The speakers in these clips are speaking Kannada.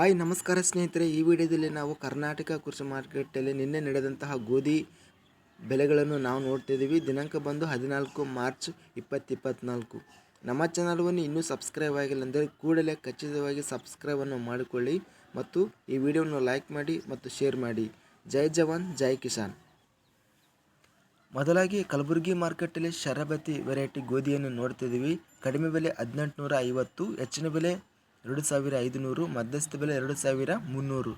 ಹಾಯ್, ನಮಸ್ಕಾರ ಸ್ನೇಹಿತರೆ. ಈ ವಿಡಿಯೋದಲ್ಲಿ ನಾವು ಕರ್ನಾಟಕ ಕೃಷಿ ಮಾರ್ಕೆಟಲ್ಲಿ ನಿನ್ನೆ ನಡೆದಂತಹ ಗೋಧಿ ಬೆಲೆಗಳನ್ನು ನಾವು ನೋಡ್ತಿದ್ದೀವಿ ದಿನಾಂಕ ಬಂದು ಹದಿನಾಲ್ಕು ಮಾರ್ಚ್ ಇಪ್ಪತ್ತಿಪ್ಪತ್ನಾಲ್ಕು. ನಮ್ಮ ಚಾನಲ್ವನ್ನು ಇನ್ನೂ ಸಬ್ಸ್ಕ್ರೈಬ್ ಆಗಿಲ್ಲ ಅಂದರೆ ಕೂಡಲೇ ಖಚಿತವಾಗಿ ಸಬ್ಸ್ಕ್ರೈಬನ್ನು ಮಾಡಿಕೊಳ್ಳಿ ಮತ್ತು ಈ ವಿಡಿಯೋವನ್ನು ಲೈಕ್ ಮಾಡಿ ಮತ್ತು ಶೇರ್ ಮಾಡಿ. ಜೈ ಜವಾನ್, ಜೈ ಕಿಸಾನ್. ಮೊದಲಾಗಿ ಕಲಬುರಗಿ ಮಾರ್ಕೆಟಲ್ಲಿ ಶರಬತಿ ವೆರೈಟಿ ಗೋಧಿಯನ್ನು ನೋಡ್ತಿದ್ದೀವಿ ಕಡಿಮೆ ಬೆಲೆ ಹದಿನೆಂಟುನೂರ ಐವತ್ತು ಹೆಚ್ಚಿನ ಬೆಲೆ ಎರಡು ಸಾವಿರ ಐದುನೂರು, ಮಧ್ಯಸ್ಥ ಬೆಲೆ ಎರಡು ಸಾವಿರ ಮುನ್ನೂರು.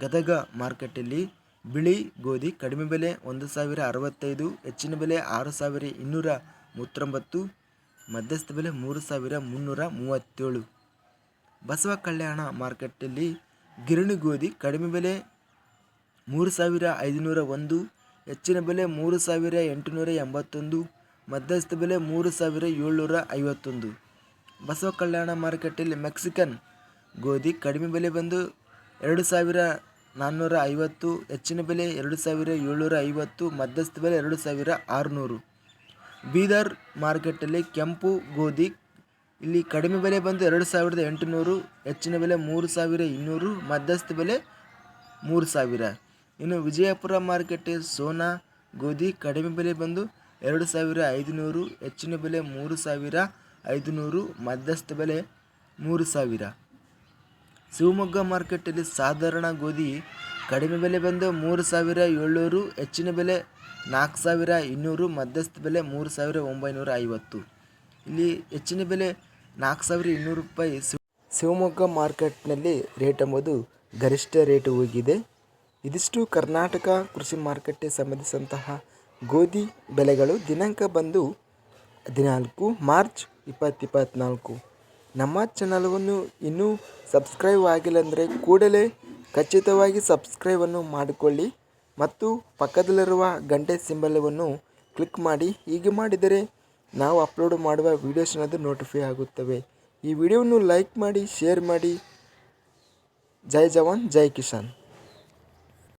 ಗದಗ ಮಾರುಕಟ್ಟೆಯಲ್ಲಿ ಬಿಳಿ ಗೋಧಿ ಕಡಿಮೆ ಬೆಲೆ ಒಂದು ಸಾವಿರ ಅರವತ್ತೈದು, ಹೆಚ್ಚಿನ ಬೆಲೆ ಆರು ಸಾವಿರ ಇನ್ನೂರ ಮೂವತ್ತೊಂಬತ್ತು, ಮಧ್ಯಸ್ಥ ಬೆಲೆ ಮೂರು ಸಾವಿರ ಮುನ್ನೂರ ಮೂವತ್ತೇಳು. ಬಸವ ಕಲ್ಯಾಣ ಮಾರುಕಟ್ಟೆಯಲ್ಲಿ ಗಿರಣಿ ಗೋಧಿ ಕಡಿಮೆ ಬೆಲೆ ಮೂರು ಸಾವಿರ ಐದುನೂರ ಒಂದು, ಹೆಚ್ಚಿನ ಬೆಲೆ ಮೂರು ಸಾವಿರ ಎಂಟುನೂರ ಎಂಬತ್ತೊಂದು, ಮಧ್ಯಸ್ಥ ಬೆಲೆ ಮೂರು ಸಾವಿರ ಏಳ್ನೂರ ಐವತ್ತೊಂದು. ಬಸವ ಕಲ್ಯಾಣ ಮಾರುಕಟ್ಟೆಯಲ್ಲಿ ಮೆಕ್ಸಿಕನ್ ಗೋಧಿ ಕಡಿಮೆ ಬೆಲೆ ಬಂದು ಎರಡು ಸಾವಿರ ನಾನ್ನೂರ ಐವತ್ತು, ಹೆಚ್ಚಿನ ಬೆಲೆ ಎರಡು ಸಾವಿರ ಏಳ್ನೂರ ಐವತ್ತು, ಮಧ್ಯಸ್ಥ ಬೆಲೆ ಎರಡು ಸಾವಿರ ಆರುನೂರು. ಬೀದರ್ ಮಾರುಕಟ್ಟೆಯಲ್ಲಿ ಕೆಂಪು ಗೋಧಿ ಇಲ್ಲಿ ಕಡಿಮೆ ಬೆಲೆ ಬಂದು ಎರಡು ಸಾವಿರದ ಎಂಟುನೂರು, ಹೆಚ್ಚಿನ ಬೆಲೆ ಮೂರು ಸಾವಿರ ಇನ್ನೂರು, ಮಧ್ಯಸ್ಥ ಬೆಲೆ ಮೂರು ಸಾವಿರ. ಇನ್ನು ವಿಜಯಪುರ ಮಾರ್ಕೆಟ್ ಸೋನಾ ಗೋಧಿ ಕಡಿಮೆ ಬೆಲೆ ಬಂದು ಎರಡು ಸಾವಿರ ಐದುನೂರು, ಹೆಚ್ಚಿನ ಬೆಲೆ ಮೂರು ಸಾವಿರ ಐದುನೂರು ಮಧ್ಯಸ್ಥ ಬೆಲೆ ಮೂರು ಸಾವಿರ. ಶಿವಮೊಗ್ಗ ಮಾರ್ಕೆಟಲ್ಲಿ ಸಾಧಾರಣ ಗೋಧಿ ಕಡಿಮೆ ಬೆಲೆ ಬಂದು ಮೂರು ಸಾವಿರ ಏಳ್ನೂರು, ಹೆಚ್ಚಿನ ಬೆಲೆ ನಾಲ್ಕು ಸಾವಿರ ಇನ್ನೂರು, ಮಧ್ಯಸ್ಥ ಬೆಲೆ ಮೂರು ಸಾವಿರ ಒಂಬೈನೂರ ಐವತ್ತು. ಇಲ್ಲಿ ಹೆಚ್ಚಿನ ಬೆಲೆ ನಾಲ್ಕು ಸಾವಿರ ಇನ್ನೂರು ರೂಪಾಯಿ ಶಿವ ಶಿವಮೊಗ್ಗ ಮಾರ್ಕೆಟ್ನಲ್ಲಿ ರೇಟ್ ಎಂಬುದು ಗರಿಷ್ಠ ರೇಟ್ ಹೋಗಿದೆ. ಇದಿಷ್ಟು ಕರ್ನಾಟಕ ಕೃಷಿ ಮಾರುಕಟ್ಟೆ ಸಂಬಂಧಿಸಿದಂತಹ ಗೋಧಿ ಬೆಲೆಗಳು ದಿನಾಂಕ ಬಂದು ಹದಿನಾಲ್ಕು ಮಾರ್ಚ್ ಇಪ್ಪತ್ತಿಪ್ಪತ್ನಾಲ್ಕು ನಮ್ಮ ಚಾನಲವನ್ನು ಇನ್ನೂ ಸಬ್ಸ್ಕ್ರೈಬ್ ಆಗಿಲ್ಲ ಅಂದರೆ ಕೂಡಲೇ ಖಚಿತವಾಗಿ ಸಬ್ಸ್ಕ್ರೈಬನ್ನು ಮಾಡಿಕೊಳ್ಳಿ ಮತ್ತು ಪಕ್ಕದಲ್ಲಿರುವ ಗಂಟೆ ಸಿಂಬಲವನ್ನು ಕ್ಲಿಕ್ ಮಾಡಿ. ಹೀಗೆ ಮಾಡಿದರೆ ನಾವು ಅಪ್ಲೋಡ್ ಮಾಡುವ ವೀಡಿಯೋಸ್ ಅನ್ನೋದು ನೋಟಿಫೈ ಆಗುತ್ತವೆ. ಈ ವಿಡಿಯೋವನ್ನು ಲೈಕ್ ಮಾಡಿ ಶೇರ್ ಮಾಡಿ. ಜೈ ಜವಾನ್, ಜೈ ಕಿಸಾನ್.